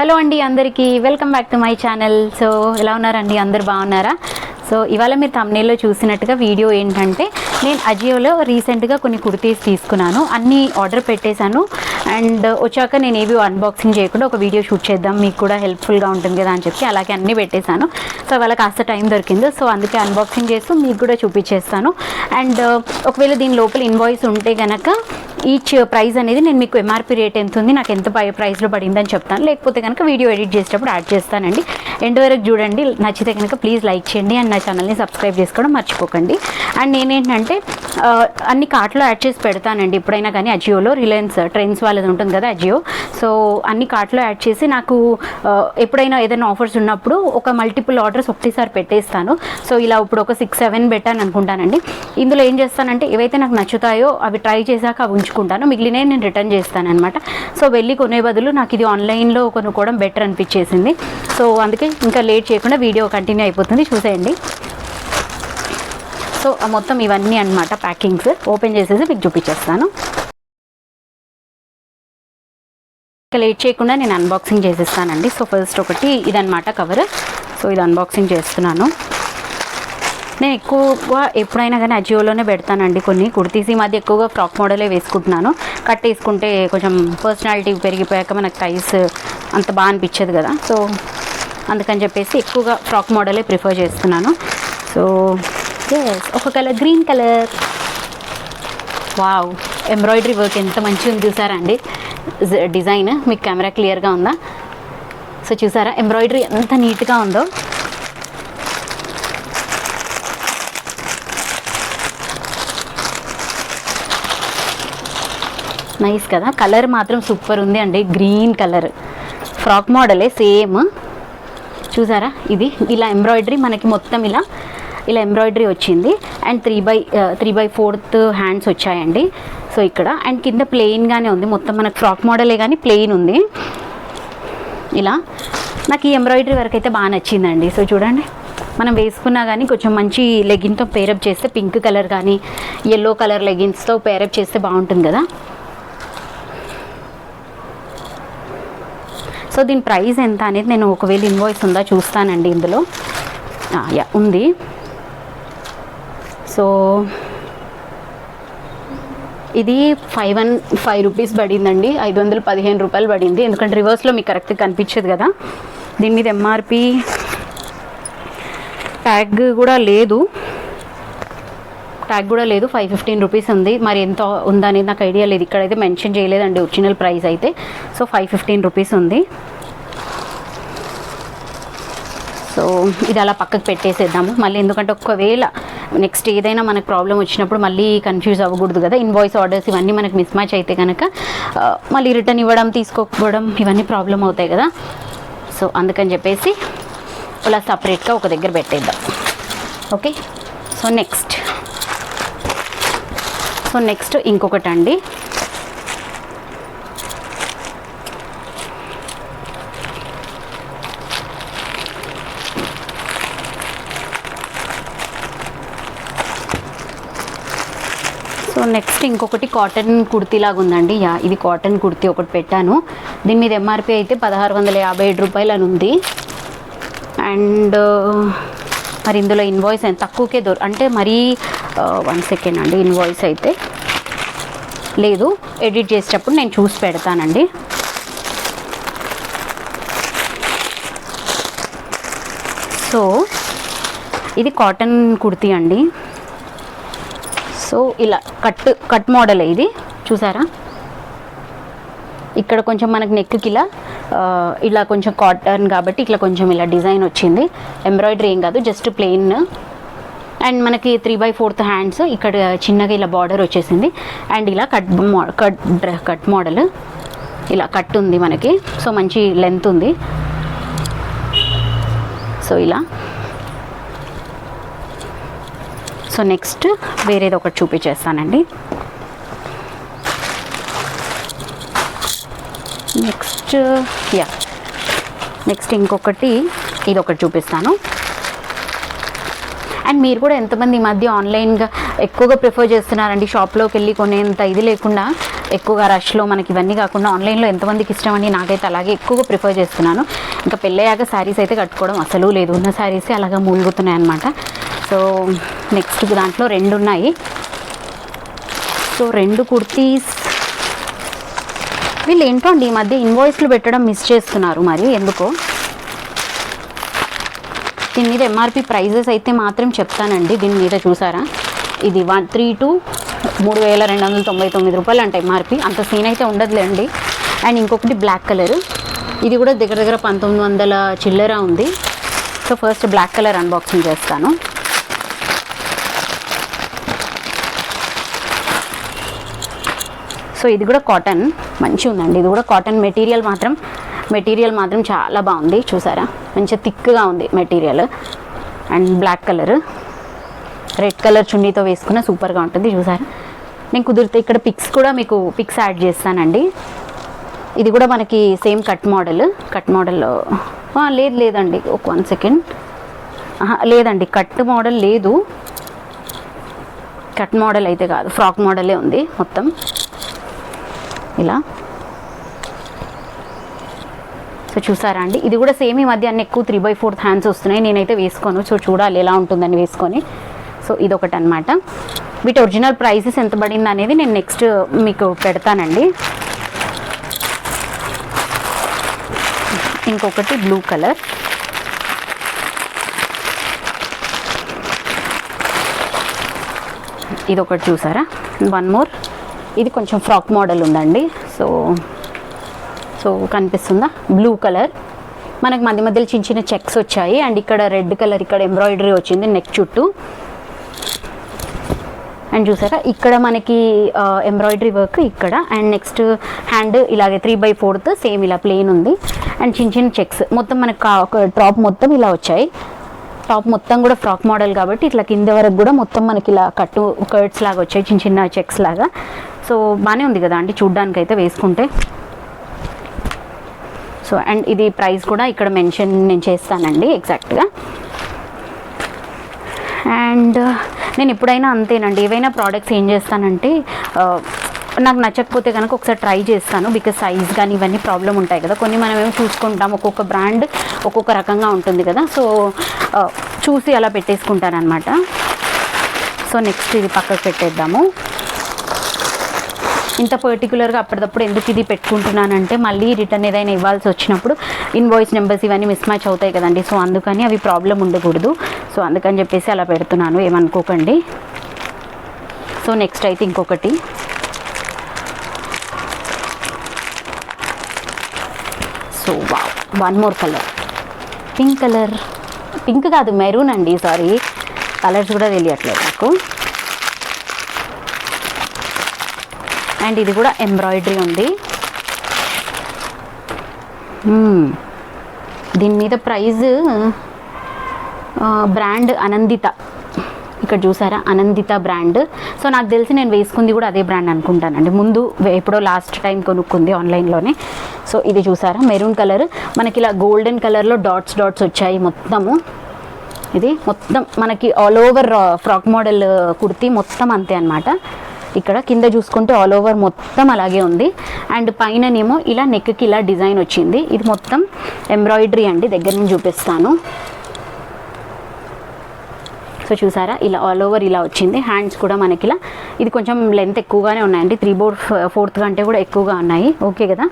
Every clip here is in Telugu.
హలో అండి అందరికీ. Welcome back to my channel so ఎలా ఉన్నారండి? అందరు బాగున్నారా? సో ఇవాళ మీరు తమ్నేల్లో చూసినట్టుగా వీడియో ఏంటంటే నేను అజియోలో రీసెంట్గా కొన్ని కుర్తీస్ తీసుకున్నాను. అన్నీ ఆర్డర్ పెట్టేశాను. అండ్ వచ్చాక నేను ఏవి అన్బాక్సింగ్ చేయకుండా ఒక వీడియో షూట్ చేద్దాం. మీకు కూడా హెల్ప్ఫుల్గా ఉంటుంది కదా అని చెప్పి అలాగే అన్నీ పెట్టేశాను. సో వాళ్ళ కాస్త టైం దొరికింది. సో అందుకే అన్బాక్సింగ్ చేస్తూ మీకు కూడా చూపించేస్తాను. అండ్ ఒకవేళ దీని లోపల ఇన్వాయిస్ ఉంటే కనుక ఈచ్ ప్రైస్ అనేది నేను మీకు ఎంఆర్పి రేట్ ఎంత ఉంది నాకు ఎంత ప్రైస్లో పడిందని చెప్తాను. లేకపోతే కనుక వీడియో ఎడిట్ చేసేటప్పుడు యాడ్ చేస్తానండి. ఎండ్ వరకు చూడండి నచ్చితే కనుక ప్లీజ్ లైక్ చేయండి అండ్ నా ఛానల్ని సబ్స్క్రైబ్ చేసుకోవడం మర్చిపోకండి. అండ్ నేనేంటంటే అన్ని కార్ట్లో యాడ్ చేసి పెడతానండి. ఎప్పుడైనా కానీ అజియోలో రిలయన్స్ ట్రెండ్స్ వాళ్ళది ఉంటుంది కదా అజియో సో అన్ని కార్ట్లో యాడ్ చేసి నాకు ఎప్పుడైనా ఏదైనా ఆఫర్స్ ఉన్నప్పుడు ఒక మల్టిపుల్ ఆర్డర్స్ ఒకటేసారి పెట్టేస్తాను. సో ఇలా ఇప్పుడు ఒక సిక్స్ సెవెన్ పెట్టాను అనుకుంటానండి. ఇందులో ఏం చేస్తానంటే ఏవైతే నాకు నచ్చుతాయో అవి ట్రై చేశాక అవి ఉంచుకుంటాను. మిగిలినవి నేను రిటర్న్ చేస్తాను అనమాట సో వెళ్ళి కొనే బదులు నాకు ఇది ఆన్లైన్లో కొనుక్కోవడం బెటర్ అనిపించేసింది. సో అందుకే ఇంకా లేట్ చేయకుండా వీడియో కంటిన్యూ అయిపోతుంది. చూసేయండి. సో మొత్తం ఇవన్నీ అన్నమాట ప్యాకింగ్స్. ఓపెన్ చేసేసి మీకు చూపించేస్తాను. లేట్ చేయకుండా నేను అన్బాక్సింగ్ చేసేస్తానండి. సో ఫస్ట్ ఒకటి ఇదనమాట కవర్ సో ఇది అన్బాక్సింగ్ చేస్తున్నాను. నేను ఎక్కువగా ఎప్పుడైనా కానీ అజియోలోనే పెడతానండి కొన్ని. కుర్తీస్ ఈ మధ్య ఎక్కువగా ఫ్రాక్ మోడలే వేసుకుంటున్నాను. కట్ వేసుకుంటే కొంచెం పర్సనాలిటీ పెరిగిపోయాక మనకు సైజ్ అంత బాగా అనిపించదు కదా. సో అందుకని చెప్పేసి ఎక్కువగా ఫ్రాక్ మోడలే ప్రిఫర్ చేస్తున్నాను. సో ఎస్ ఒక colour green colour. Wow embroidery work ఎంత మంచిగా ఉంది చూసారా అండి? డిజైన్ మీకు కెమెరా క్లియర్గా ఉందా? సో చూసారా? ఎంబ్రాయిడరీ ఎంత నీట్గా ఉందో. నైస్ కదా? కలర్ మాత్రం సూపర్ ఉంది అండి. గ్రీన్ కలర్ ఫ్రాక్ మోడలే సేమ్ చూసారా? ఇది ఇలా ఎంబ్రాయిడరీ మనకి మొత్తం ఇలా ఇలా ఎంబ్రాయిడరీ వచ్చింది. And three by three by fourth hands వచ్చాయండి. సో ఇక్కడ అండ్ కింద ప్లెయిన్గానే ఉంది. మొత్తం మనకు ఫ్రాక్ మోడలే కానీ ప్లెయిన్ ఉంది. ఇలా. నాకు ఈ ఎంబ్రాయిడరీ వర్క్ అయితే బాగా నచ్చిందండి. సో చూడండి. మనం వేసుకున్నా కానీ కొంచెం మంచి లెగిన్తో పేరప్ చేస్తే పింక్ కలర్ కానీ ఎల్లో కలర్ లెగిన్స్తో పేరప్ చేస్తే బాగుంటుంది కదా. సో దీని ప్రైస్ ఎంత అనేది నేను ఒకవేళ ఇన్వాయిస్ ఉందా చూస్తానండి ఇందులో. యా ఉంది. సో ఇది ఫైవ్ వన్ ఫైవ్ రూపీస్ పడిందండి. ఐదు వందల పదిహేను రూపాయలు పడింది. ఎందుకంటే రివర్స్లో మీకు కరెక్ట్గా కనిపించదు కదా. దీని మీద ఎంఆర్పి ట్యాగ్ కూడా లేదు. ట్యాగ్ కూడా లేదు. ఫైవ్ ఫిఫ్టీన్ రూపీస్ ఉంది. మరి ఎంత ఉందనేది నాకు ఐడియా లేదు. ఇక్కడైతే మెన్షన్ చేయలేదండి. ఒరిజినల్ ప్రైస్ అయితే. సో ఫైవ్ ఫిఫ్టీన్ రూపీస్ ఉంది. సో ఇది అలా పక్కకు పెట్టేసేద్దాము. మళ్ళీ ఎందుకంటే ఒకవేళ నెక్స్ట్ ఏదైనా మనకు ప్రాబ్లం వచ్చినప్పుడు మళ్ళీ కన్ఫ్యూజ్ అవ్వకూడదు కదా. ఇన్వాయిస్ ఆర్డర్స్ ఇవన్నీ మనకు మిస్ మ్యాచ్ అయితే కనుక మళ్ళీ రిటర్న్ ఇవ్వడం తీసుకోకపోవడం ఇవన్నీ ప్రాబ్లం అవుతాయి కదా. సో అందుకని చెప్పేసి ఇలా సపరేట్గా ఒక దగ్గర పెట్టేద్దాం. Okay so next so next ఇంకొకటి అండి సో నెక్స్ట్ ఇంకొకటి కాటన్ కుర్తీ లాగా ఉందండి. యా ఇది కాటన్ కుర్తీ ఒకటి పెట్టాను. దీని మీద ఎంఆర్పి అయితే పదహారు వందల యాభై ఏడు రూపాయలు అని ఉంది. అండ్ మరి ఇందులో ఇన్వాయిస్ తక్కువకే దొర అంటే మరీ వన్ సెకండ్ అండి ఇన్వాయిస్ అయితే. లేదు ఎడిట్ చేసేటప్పుడు నేను చూసి పెడతానండి. సో ఇది కాటన్ కుర్తీ అండి. సో ఇలా కట్ కట్ మోడల్ ఇది. చూసారా? ఇక్కడ కొంచెం మనకి నెక్కి ఇలా ఇలా కొంచెం కాటన్ కాబట్టి ఇట్లా కొంచెం ఇలా డిజైన్ వచ్చింది. ఎంబ్రాయిడరీ ఏం కాదు జస్ట్ ప్లెయిన్ అండ్ మనకి త్రీ బై ఫోర్త్ హ్యాండ్స్ ఇక్కడ చిన్నగా ఇలా బార్డర్ వచ్చేసింది. అండ్ ఇలా కట్ కట్ కట్ మోడల్ ఇలా కట్ ఉంది మనకి సో మంచి లెంత్ ఉంది. సో ఇలా. సో నెక్స్ట్ వేరేది ఒకటి చూపించేస్తానండి. Next yeah. నెక్స్ట్ ఇంకొకటి ఇది ఒకటి చూపిస్తాను. అండ్ మీరు కూడా ఎంతమంది ఈ మధ్య ఆన్లైన్గా ఎక్కువగా ప్రిఫర్ చేస్తున్నారండి? షాప్లోకి వెళ్ళి కొనేంత ఇది లేకుండా ఎక్కువగా రష్లో మనకి ఇవన్నీ కాకుండా ఆన్లైన్లో ఎంతమందికి ఇష్టం అండి నాకైతే అలాగే ఎక్కువగా ప్రిఫర్ చేస్తున్నాను. ఇంకా పెళ్ళయ్యాక శారీస్ అయితే కట్టుకోవడం అసలు లేదు. ఉన్న శారీసే అలాగా మూలుగుతున్నాయి అనమాట సో నెక్స్ట్ దాంట్లో రెండు ఉన్నాయి. సో రెండు కుర్తీస్. వీళ్ళు ఏంటో అండి ఈ మధ్య ఇన్వాయిస్లు పెట్టడం మిస్ చేస్తున్నారు మరి ఎందుకో? దీని మీద ఎంఆర్పి ప్రైజెస్ అయితే మాత్రం చెప్తానండి దీని మీద చూసారా? ఇది వన్ త్రీ టు మూడు వేల రెండు వందల తొంభై తొమ్మిది రూపాయలు అంటే ఎంఆర్పి అంత సీన్ అయితే ఉండదులేండి. అండ్ ఇంకొకటి బ్లాక్ కలర్ ఇది కూడా దగ్గర దగ్గర పంతొమ్మిది వందల చిల్లర ఉంది. So first black colour unboxing చేస్తాను. సో ఇది కూడా కాటన్. మంచిగా ఉందండి. ఇది కూడా కాటన్ మెటీరియల్ మాత్రం. మెటీరియల్ మాత్రం చాలా బాగుంది. చూసారా? మంచిగా థిక్గా ఉంది material. And black colour. Red colour చున్నీతో వేసుకున్న సూపర్గా ఉంటుంది. చూసారా? నేను కుదిరితే ఇక్కడ పిక్స్ కూడా మీకు పిక్స్ యాడ్ చేస్తానండి. ఇది కూడా మనకి సేమ్ కట్ మోడల్. కట్ మోడల్లో. లేదు లేదండి. ఒక వన్ సెకండ్. లేదండి. కట్ మోడల్ లేదు. కట్ మోడల్ అయితే కాదు. ఫ్రాక్ మోడలే ఉంది మొత్తం. ఇలా. సో చూసారా అండి? ఇది కూడా సేమ్ ఈ మధ్య అన్ని ఎక్కువ త్రీ బై ఫోర్త్ హ్యాండ్స్ వస్తున్నాయి. నేనైతే వేసుకోను. సో చూడాలి ఎలా ఉంటుందని వేసుకొని. సో ఇదొకటి అనమాట వీటి ఒరిజినల్ ప్రైసెస్ ఎంత పడింది అనేది నేను నెక్స్ట్ మీకు పెడతానండి. ఇంకొకటి బ్లూ కలర్ ఇది ఒకటి చూసారా? వన్ మోర్ ఇది కొంచెం ఫ్రాక్ మోడల్ ఉందండి. సో సో కనిపిస్తుందా? బ్లూ కలర్ మనకు మధ్య మధ్యలో చిన్న చిన్న చెక్స్ వచ్చాయి. అండ్ ఇక్కడ రెడ్ కలర్ ఇక్కడ ఎంబ్రాయిడరీ వచ్చింది నెక్ చుట్టూ. అండ్ చూసారా? ఇక్కడ మనకి ఎంబ్రాయిడరీ వర్క్ ఇక్కడ. అండ్ నెక్స్ట్ హ్యాండ్ ఇలాగే త్రీ బై ఫోర్త్ సేమ్ ఇలా ప్లెయిన్ ఉంది. అండ్ చిన్న చిన్న చెక్స్. మొత్తం మనకు కా- ఒక టాప్ మొత్తం ఇలా వచ్చాయి. టాప్ మొత్తం కూడా ఫ్రాక్ మోడల్ కాబట్టి ఇట్లా కింద వరకు కూడా మొత్తం మనకి ఇలా కట్టు కర్ట్స్ లాగా వచ్చాయి. చిన్న చిన్న చెక్స్ లాగా. సో బాగానే ఉంది కదా అండి చూడ్డానికి అయితే వేసుకుంటే. సో అండ్ ఇది ప్రైస్ కూడా ఇక్కడ మెన్షన్ నేను చేస్తానండి ఎగ్జాక్ట్గా. అండ్ నేను ఎప్పుడైనా అంతేనండి ఏవైనా ప్రోడక్ట్స్ ఏం చేస్తానంటే నాకు నచ్చకపోతే కనుక ఒకసారి ట్రై చేస్తాను బికాస్ సైజ్ కానీ ఇవన్నీ ప్రాబ్లం ఉంటాయి కదా. కొన్ని మనం ఏమో చూసుకుంటాం ఒక్కొక్క బ్రాండ్ ఒక్కొక్క రకంగా ఉంటుంది కదా. సో చూసి అలా పెట్టేసుకుంటాను అనమాట సో నెక్స్ట్ ఇది పక్కకు పెట్టేద్దాము. ఇంత పర్టికులర్గా అప్పటిదప్పుడు ఎందుకు ఇది పెట్టుకుంటున్నానంటే మళ్ళీ రిటర్న్ ఏదైనా ఇవ్వాల్సి వచ్చినప్పుడు ఇన్వాయిస్ నెంబర్స్ ఇవన్నీ మిస్ మ్యాచ్ అవుతాయి కదండి. సో అందుకని అవి ప్రాబ్లం ఉండకూడదు. సో అందుకని చెప్పేసి అలా పెడుతున్నాను. ఏమనుకోకండి. సో నెక్స్ట్ అయితే ఇంకొకటి. సో వా one more colour pink colour pink కాదు మెరూన్ అండి సారీ కలర్స్ కూడా తెలియట్లేదు నాకు. అండ్ ఇది కూడా ఎంబ్రాయిడరీ ఉంది. దీని మీద ప్రైజ్ బ్రాండ్ అనందిత. ఇక్కడ చూసారా? అనందిత బ్రాండ్. సో నాకు తెలిసి నేను వేసుకుంది కూడా అదే బ్రాండ్ అనుకుంటానండి. ముందు ఎప్పుడో లాస్ట్ టైం కొనుక్కుంది ఆన్లైన్లోనే. సో ఇది చూసారా? Maroon colour. మనకి ఇలా గోల్డెన్ కలర్లో డాట్స్ డాట్స్ వచ్చాయి మొత్తము. ఇది మొత్తం మనకి all over frock model kurti మొత్తం అంతే అనమాట ఇక్కడ కింద చూసుకుంటే ఆల్ ఓవర్ మొత్తం అలాగే ఉంది. అండ్ పైననేమో ఇలా నెక్కి ఇలా డిజైన్ వచ్చింది. ఇది మొత్తం ఎంబ్రాయిడరీ అండి. దగ్గర నుంచి చూపిస్తాను. సో చూసారా? ఇలా ఆల్ ఓవర్ ఇలా వచ్చింది. హ్యాండ్స్ కూడా మనకి ఇలా ఇది కొంచెం లెంత్ ఎక్కువగానే ఉన్నాయండి. త్రీ బోర్ ఫోర్త్ కంటే కూడా ఎక్కువగా ఉన్నాయి. ఓకే కదా?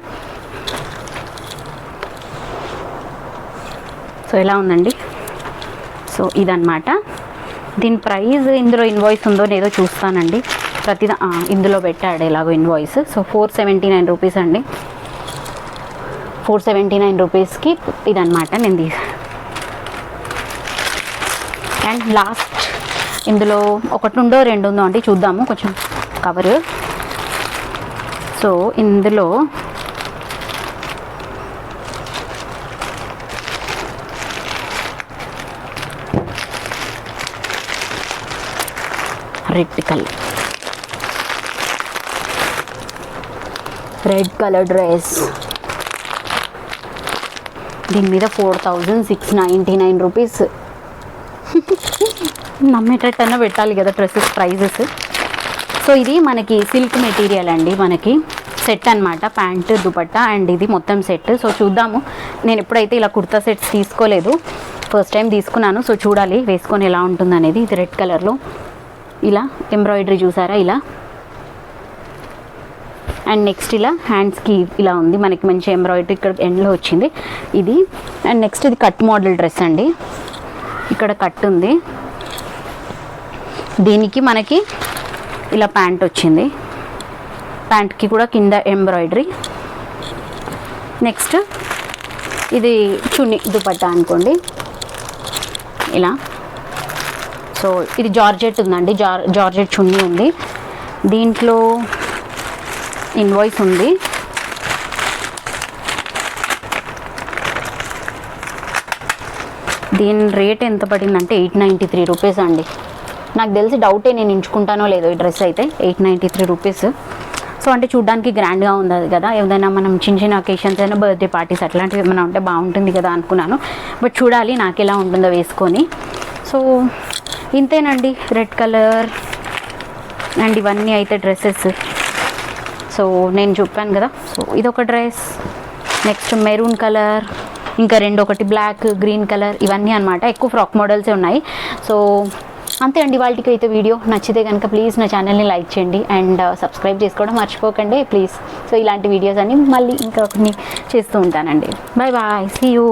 సో ఎలా ఉందండి? సో ఇదన్నమాట. దీని ప్రైస్ ఇందులో ఇన్వాయిస్ ఉందో లేదో చూస్తానండి. ప్రతి ఇందులో పెట్టాడు ఎలాగో invoice so four seventy nine rupees అండి. ఫోర్ సెవెంటీ నైన్ రూపీస్కి ఇదనమాట నేను తీసా. అండ్ లాస్ట్ ఇందులో ఒకటి ఉందో రెండు ఉందో అంటే చూద్దాము కొంచెం కవర్ సో ఇందులో red colour red colour dress. దీని మీద four thousand six ninety nine rupees. నమ్మేటట్టన్నా పెట్టాలి కదా డ్రెస్సెస్ ప్రైజెస్. సో ఇది మనకి సిల్క్ మెటీరియల్ అండి మనకి. సెట్ అన్నమాట ప్యాంట్ దుపట్టా అండ్ ఇది మొత్తం సెట్. సో చూద్దాము. నేను ఎప్పుడైతే ఇలా కుర్తా సెట్స్ తీసుకోలేదు ఫస్ట్ టైం తీసుకున్నాను. సో చూడాలి వేసుకొని ఎలా ఉంటుంది అనేది ఇది రెడ్ కలర్లో. ఇలా ఎంబ్రాయిడరీ చూసారా? ఇలా. అండ్ నెక్స్ట్ ఇలా హ్యాండ్స్కి ఇలా ఉంది. మనకి మంచి ఎంబ్రాయిడరీ ఇక్కడ ఎండ్లో వచ్చింది. ఇది. అండ్ నెక్స్ట్ ఇది కట్ మోడల్ డ్రెస్ అండి. ఇక్కడ కట్ ఉంది. దీనికి మనకి ఇలా ప్యాంట్ వచ్చింది. ప్యాంట్కి కూడా కింద ఎంబ్రాయిడరీ నెక్స్ట్ ఇది చున్నీ దుపట్టా అనుకోండి. ఇలా. సో ఇది జార్జెట్ ఉందండి. జార్ జార్జెట్ చున్నీ ఉంది. దీంట్లో ఇన్వాయిస్ ఉంది. దీని రేట్ ఎంత పడిందంటే ఎయిట్ నైంటీ త్రీ రూపీస్ అండి. నాకు తెలిసి డౌటే నేను ఎంచుకుంటానో లేదో ఈ డ్రెస్ అయితే eight ninety three rupees. So అంటే చూడడానికి గ్రాండ్గా ఉంది కదా ఏదైనా మనం చిన్న చిన్న అకేషన్స్ అయినా బర్త్డే పార్టీస్ అట్లాంటివి ఏమైనా ఉంటే బాగుంటుంది కదా అనుకున్నాను. బట్ చూడాలి నాకు ఎలా ఉంటుందో వేసుకొని. సో ఇంతేనండి రెడ్ కలర్. అండ్ ఇవన్నీ అయితే డ్రెస్సెస్. సో నేను చెప్పాను కదా. సో ఇదొక డ్రెస్. నెక్స్ట్ మెరూన్ కలర్ ఇంకా రెండు ఒకటి బ్లాక్ గ్రీన్ కలర్ ఇవన్నీ అనమాట ఎక్కువ ఫ్రాక్ మోడల్సే ఉన్నాయి. సో అంతే అండి వాళ్ళకి అయితే వీడియో. నచ్చితే కనుక ప్లీజ్ నా ఛానల్ని లైక్ చేయండి అండ్ uh, సబ్స్క్రైబ్ చేసుకోవడం మర్చిపోకండి ప్లీజ్. సో ఇలాంటి వీడియోస్ అన్ని మళ్ళీ ఇంకా కొన్ని చేస్తూ ఉంటానండి. Bye bye. See you